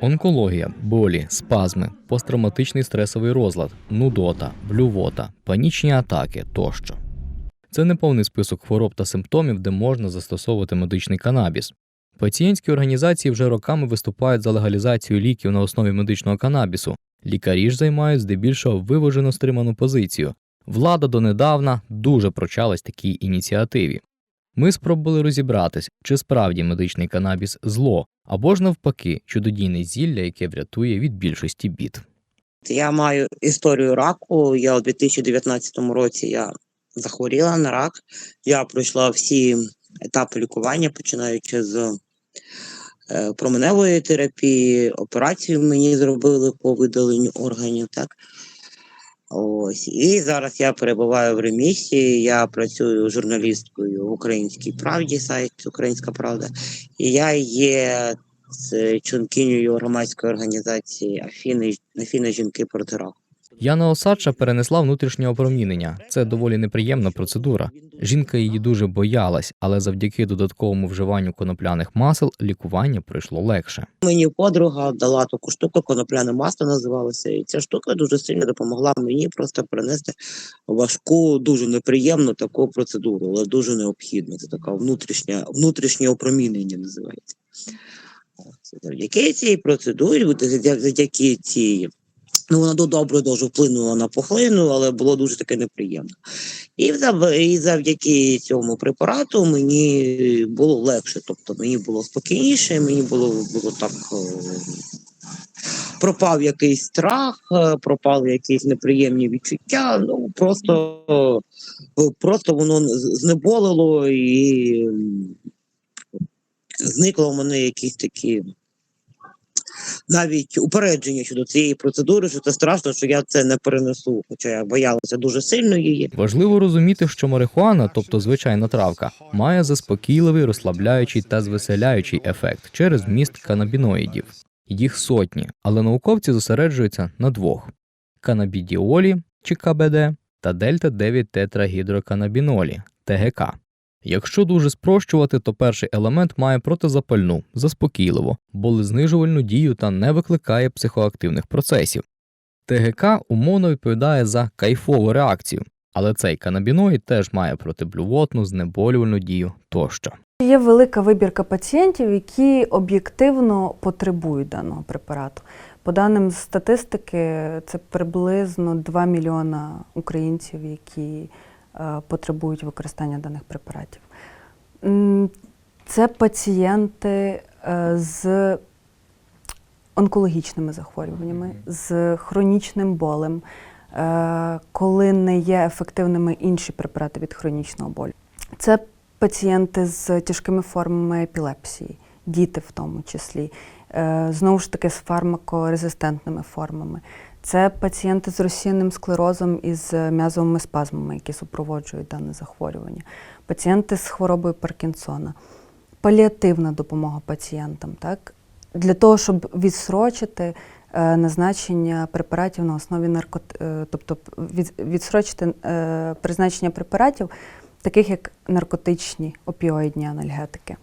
Онкологія, болі, спазми, посттравматичний стресовий розлад, нудота, блювота, панічні атаки тощо. Це не повний список хвороб та симптомів, де можна застосовувати медичний канабіс. Пацієнтські організації вже роками виступають за легалізацію ліків на основі медичного канабісу. Лікарі ж займають здебільшого виважено стриману позицію. Влада донедавна дуже прочалась такій ініціативі. Ми спробували розібратись, чи справді медичний канабіс зло, або ж навпаки, чудодійне зілля, яке врятує від більшості бід. Я маю історію раку. Я у 2019 році я захворіла на рак. Я пройшла всі етапи лікування, починаючи з е, променевої терапії, операцію мені зробили по видаленню органів. Так? Ось. І зараз я перебуваю в ремісії. Я працюю журналісткою в Українській правді, сайт Українська Правда. І я є членкинею громадської організації Афіни, Афіна жінки проти раку. Яна Осадча перенесла внутрішнє опромінення. Це доволі неприємна процедура. Жінка її дуже боялась, але завдяки додатковому вживанню конопляних масел лікування пройшло легше. Мені подруга дала таку штуку, конопляне масло називалося, і ця штука дуже сильно допомогла мені просто перенести важку, дуже неприємну таку процедуру, але дуже необхідна. Це така внутрішня, внутрішнє опромінення називається. Завдяки цій процедурі, завдяки цій. Ну, вона до добре дуже вплинула на пухлину, але було дуже таке неприємно. І, і завдяки цьому препарату мені було легше. Тобто мені було спокійніше, мені було, було так. Пропав якийсь страх, е, пропали якісь неприємні відчуття. Ну просто, просто воно знеболило і зникло в мене якісь такі навіть упередження щодо цієї процедури, що це страшно, що я це не перенесу. Хоча я боялася дуже сильно її. Важливо розуміти, що марихуана, тобто звичайна травка, має заспокійливий, розслабляючий та звеселяючий ефект через вміст канабіноїдів. Їх сотні, але науковці зосереджуються на двох: канабідіолі чи КБД та дельта 9 тетрагідроканабінолі ТГК. Якщо дуже спрощувати, то перший елемент має протизапальну, заспокійливо, болезнижувальну дію та не викликає психоактивних процесів. ТГК умовно відповідає за кайфову реакцію, але цей канабіноїд теж має протиблювотну, знеболювальну дію тощо. Є велика вибірка пацієнтів, які об'єктивно потребують даного препарату. По даним статистики, це приблизно 2 мільйона українців, які потребують використання даних препаратів. Це пацієнти е, з онкологічними захворюваннями, з хронічним болем, е, коли не є ефективними інші препарати від хронічного болю. Це пацієнти з тяжкими формами епілепсії, діти в тому числі, е, знову ж таки з фармакорезистентними формами. Це пацієнти з розсіянним склерозом і з м'язовими спазмами, які супроводжують дане захворювання, пацієнти з хворобою Паркінсона, паліативна допомога пацієнтам, так? для того, щоб відсрочити е, назначення препаратів на основі наркот... е, тобто відсрочити е, призначення препаратів, таких як наркотичні опіоїдні анальгетики.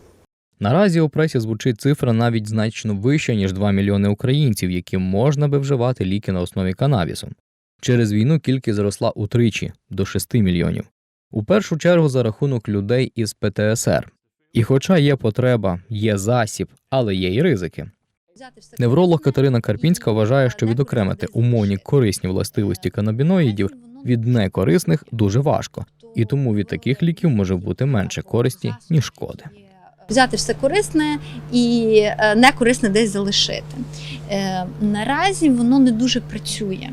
Наразі у пресі звучить цифра навіть значно вища, ніж 2 мільйони українців, яким можна би вживати ліки на основі канабісу. Через війну кількість зросла утричі до 6 мільйонів. У першу чергу за рахунок людей із ПТСР. І хоча є потреба, є засіб, але є й ризики. Невролог Катерина Карпінська вважає, що відокремити умовні корисні властивості канабіноїдів від некорисних дуже важко, і тому від таких ліків може бути менше користі, ніж шкоди. Взяти все корисне і е, некорисне десь залишити. Е, Наразі воно не дуже працює.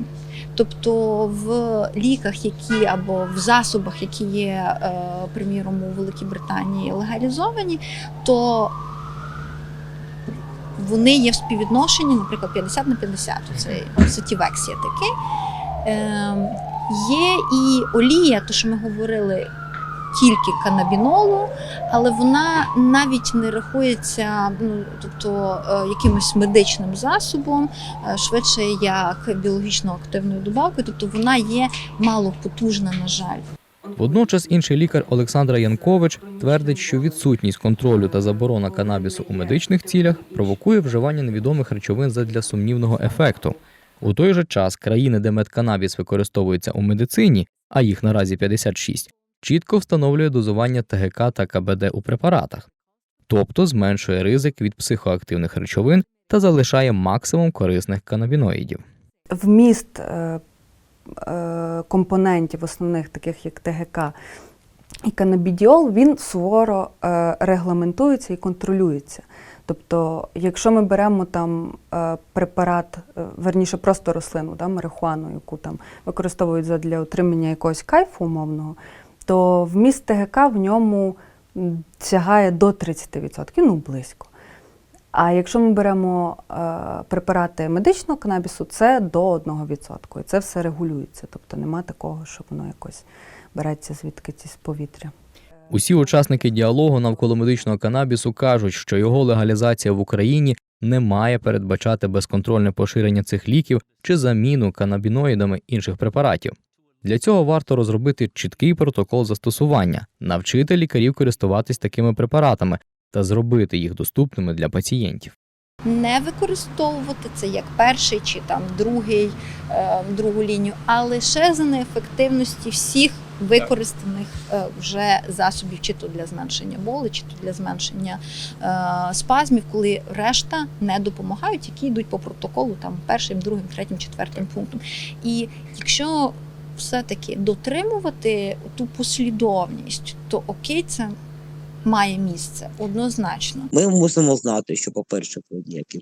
Тобто в ліках, які або в засобах, які є, е, приміром, у Великій Британії легалізовані, то вони є в співвідношенні, наприклад, 50 на 50. Це сатівекс такий. Е, Є і олія, то що ми говорили, тільки канабінолу, але вона навіть не рахується ну, тобто, е, якимось медичним засобом, е, швидше як біологічно активною добавкою, тобто вона є малопотужна, на жаль. Водночас інший лікар Олександра Янкович твердить, що відсутність контролю та заборона канабісу у медичних цілях провокує вживання невідомих речовин задля сумнівного ефекту. У той же час країни, де медканабіс використовується у медицині, а їх наразі 56, чітко встановлює дозування ТГК та КБД у препаратах, тобто зменшує ризик від психоактивних речовин та залишає максимум корисних канабіноїдів. Вміст е, е, компонентів, основних, таких як ТГК і канабідіол, він суворо е, регламентується і контролюється. Тобто, якщо ми беремо там препарат, верніше просто рослину, да, марихуану, яку там використовують задля отримання якогось кайфу умовного, то вміст ТГК в ньому сягає до 30%, ну близько. А якщо ми беремо е, препарати медичного канабісу, це до 1%. І це все регулюється. Тобто нема такого, що воно якось береться звідки з повітря. Усі учасники діалогу навколо медичного канабісу кажуть, що його легалізація в Україні не має передбачати безконтрольне поширення цих ліків чи заміну канабіноїдами інших препаратів. Для цього варто розробити чіткий протокол застосування, навчити лікарів користуватись такими препаратами та зробити їх доступними для пацієнтів. не використовувати це як перший чи там другий, е, другу лінію, а лише за неефективності всіх використаних е, вже засобів, чи то для зменшення болі, чи то для зменшення е, спазмів, коли решта не допомагають, які йдуть по протоколу там першим, другим, третім, четвертим пунктом. І якщо все-таки дотримувати ту послідовність, то окей, це має місце однозначно. Ми мусимо знати, що, по-перше, про ніякі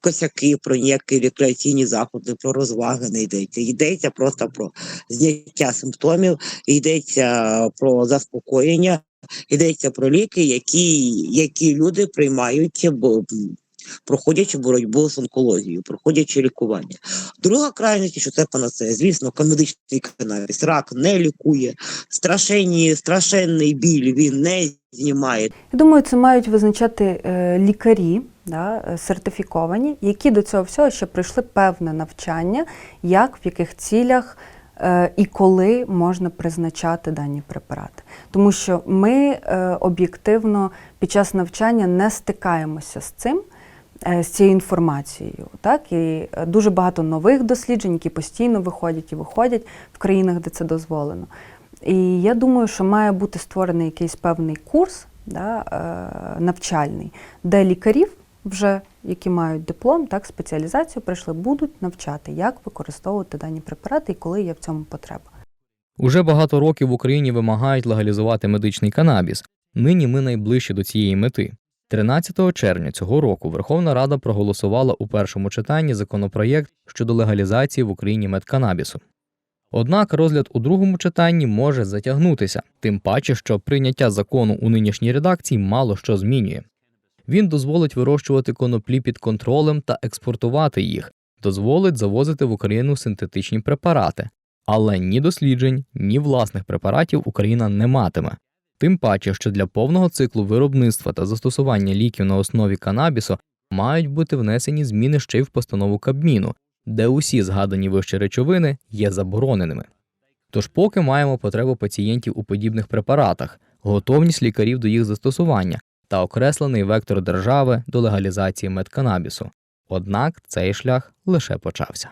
косяки, про ніякі рекреаційні заходи, про розваги не йдеться. Йдеться просто про зняття симптомів, йдеться про заспокоєння, йдеться про ліки, які, які люди приймають, проходячи боротьбу з онкологією, проходячи лікування. Друга крайність, що це панацея. Звісно, медичний канабіс рак не лікує, страшенні, страшенний біль він не знімає. Я думаю, це мають визначати е, лікарі, да, е, сертифіковані, які до цього всього ще пройшли певне навчання, як в яких цілях е, і коли можна призначати дані препарати. Тому що ми об'єктивно під час навчання не стикаємося з цим. Е, З цією інформацією, так і е, дуже багато нових досліджень, які постійно виходять і виходять в країнах, де це дозволено. І я думаю, що має бути створений якийсь певний курс да, е, навчальний, де лікарів, вже які мають диплом, так, спеціалізацію прийшли, будуть навчати, як використовувати дані препарати і коли є в цьому потреба. Уже багато років в Україні вимагають легалізувати медичний канабіс. Нині ми найближчі до цієї мети. 13 червня цього року Верховна Рада проголосувала у першому читанні законопроєкт щодо легалізації в Україні медканабісу. Однак розгляд у другому читанні може затягнутися, тим паче, що прийняття закону у нинішній редакції мало що змінює. Він дозволить вирощувати коноплі під контролем та експортувати їх, дозволить завозити в Україну синтетичні препарати, але ні досліджень, ні власних препаратів Україна не матиме. Тим паче, що для повного циклу виробництва та застосування ліків на основі канабісу мають бути внесені зміни ще й в постанову Кабміну, де усі згадані вище речовини є забороненими. Тож поки маємо потребу пацієнтів у подібних препаратах, готовність лікарів до їх застосування та окреслений вектор держави до легалізації медканабісу. Однак цей шлях лише почався.